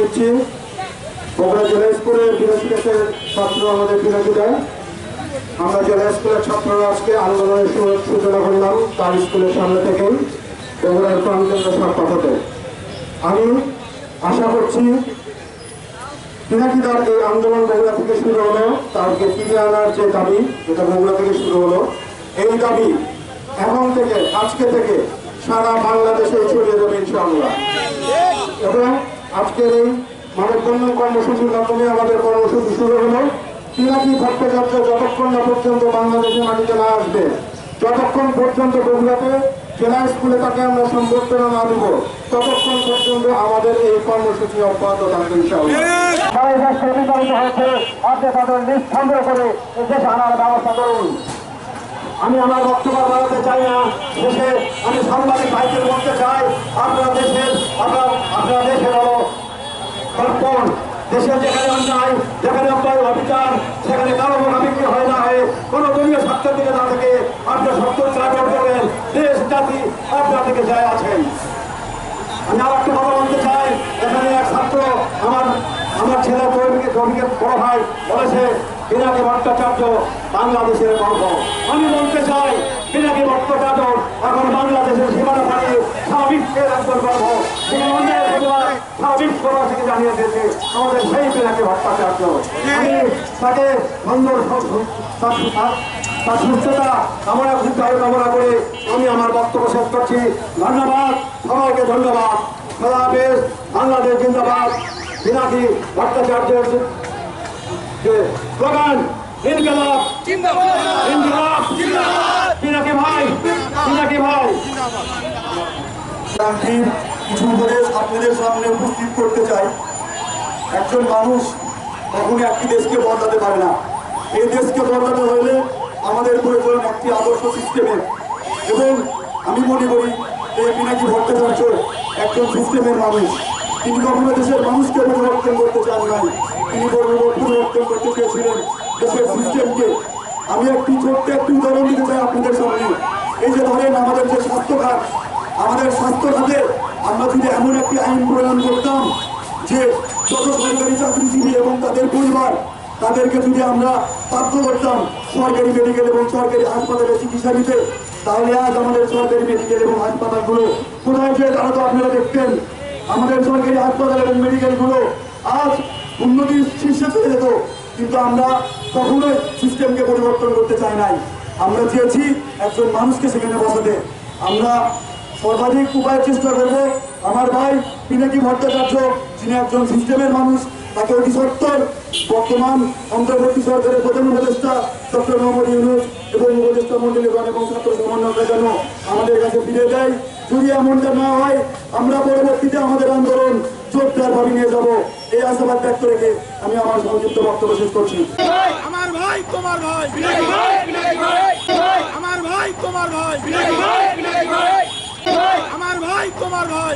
নিচ্ছি। বগুড়া জেলা স্কুলের বিরোধী দেশের ছাত্র আমাদের বিরোধীরা আমরা জেলা স্কুলের ছাত্ররা আজকে আন্দোলনের সূচনা করলাম, তার স্কুলের সামনে থেকেই বগুড়ার প্রাণকেন্দ্র সরকার আমি আশা করছি পিনাকিদার এই আন্দোলন বগুড়া থেকে শুরু হলো তারকে ফিরিয়ে আনার যে দাবি যেটা বগুড়া থেকে শুরু হলো। এই দাবি এখন থেকে, আজকে থেকে সারা বাংলাদেশে ছড়িয়ে যাবে ইনশাআল্লাহ। এবং আজকের এই মানববন্ধন কর্মসূচির মাধ্যমে আমাদের কর্মসূচি শুরু হলো। পিনাকি ভট্টাচার্য যতক্ষণ না পর্যন্ত বাংলাদেশের মাটিতে না আসবে, যতক্ষণ পর্যন্ত বগুড়াতে জেলা স্কুলে তাকে আমরা সম্বর্ধনা না দেবো, ততক্ষণ পর্যন্ত আমাদের এই কর্মসূচি অব্যাহত থাকবে ইনশাআল্লাহ। তাদের নিঃসন্দেহ করে দেশে আনার ব্যবস্থা করুন। আমি আমার বক্তব্য বাড়াতে চাই না। দেশে আমি সাংবাদিক ভাইদের বলতে চাই, আপনারা দেশের আপনারা আপনারা দেশের হলো দর্পণ দেশের যেখানে অন্যায় যেখানে অন্যায় অবিচার, সেখানে কারও বোনা বিক্রি হয় না হয়, কোনো দলীয় স্বার্থের দিকে না থেকে আপনার সত্তর চার করবেন দেশ, জাতি আপনার দিকে যায় আছেন আমি আর একটা কথা বলতে চাই, এখানে এক ছাত্র আমার আমার ছেলে কর্মীকে কর্মীকে বড় ভাই বলেছে পিনাকি ভট্টাচার্য বাংলাদেশের গর্ব। আমি বলতে চাই পিনাকি ভট্টাচার্য এখন বাংলাদেশের সীমানা পাড়িয়ে সারা বিশ্বের একজন গর্ব। সারা বিশ্ববাসীকে জানিয়ে দিয়েছে, আমাদের সেই পিনাকি ভট্টাচার্য। আমি তাকে সুন্দর তার সুস্থতা কামনা সুস্থতা কামনা করে আমি আমার বক্তব্য শেষ করছি। ধন্যবাদ, সবাইকে ধন্যবাদ। বাংলাদেশ জিন্দাবাদ। পিনাকি ভট্টাচার্যের স্লোগান ইনকলাব। ভাই, পিনাকি ভাই। কিছু উপদেশ আপনাদের সামনে উপস্থিত করতে চাই। একজন মানুষ কখনো একটি দেশকে বদলাতে পারে না। এই দেশকে বদলাতে হলে আমাদের প্রয়োজন একটি আদর্শ সিস্টেমের এবং আমি মনে করি এই পিনাকি ভট্টাচার্য একজন সিস্টেমের মানুষ। তিনি কখনো দেশের মানুষকে পরিবর্তন করতে চান নাই। তিনি পরিবর্তন করতে চেয়েছিলেন দেশের সিস্টেমকে আমি একটি ছোট্ট একটি উদাহরণ দিতে চাই আপনাদের সামনে। এই যে ধরেন আমাদের যে স্বাস্থ্য খাত আমাদের স্বাস্থ্য খাতে আমরা যদি এমন একটি আইন প্রণয়ন করতাম যে যত সরকারি চাকরিজীবী এবং তাদের পরিবার তাদেরকে যদি আমরা বাধ্য করতাম সরকারি মেডিকেল এবং সরকারি হাসপাতালে চিকিৎসা নিতে তাহলে আজ আমাদের সরকারি মেডিকেল এবং হাসপাতালগুলো কোথায় যে তারা তো আপনারা দেখতেন। আমাদের সরকারি হাসপাতাল এবং মেডিকেলগুলো আজ উন্নতির শীর্ষে চলে যেত কিন্তু আমরা কখনোই সিস্টেমকে পরিবর্তন করতে চাই নাই। আমরা চেয়েছি একজন মানুষকে সেখানে বসাতে। আমরা সর্বাধিক উপায় চেষ্টা করব। আমার ভাই পিনাকি ভট্টাচার্য, যিনি একজন সিস্টেমের মানুষ, তাকে অতি সত্তর বর্তমান অন্তর্বর্তী সরকারের প্রধান উপদেষ্টা ডক্টর মোহাম্মদ ইউনুস এবং উপদেষ্টা মন্ডলীগণ এবং ছাত্র সমন্বয়করা যেন আমাদের কাছে ফিরে দেয় যদি এমনটা না হয়, আমরা পরবর্তীতে আমাদের আন্দোলন জোরদারভাবে নিয়ে যাব। এই আশাবাদ ব্যক্ত রেখে আমি আমার সংক্ষিপ্ত বক্তব্য শেষ করছি। আমার ভাই, তোমার ভাই। আমার ভাই, তোমার ভাই। আমার ভাই, তোমার ভাই।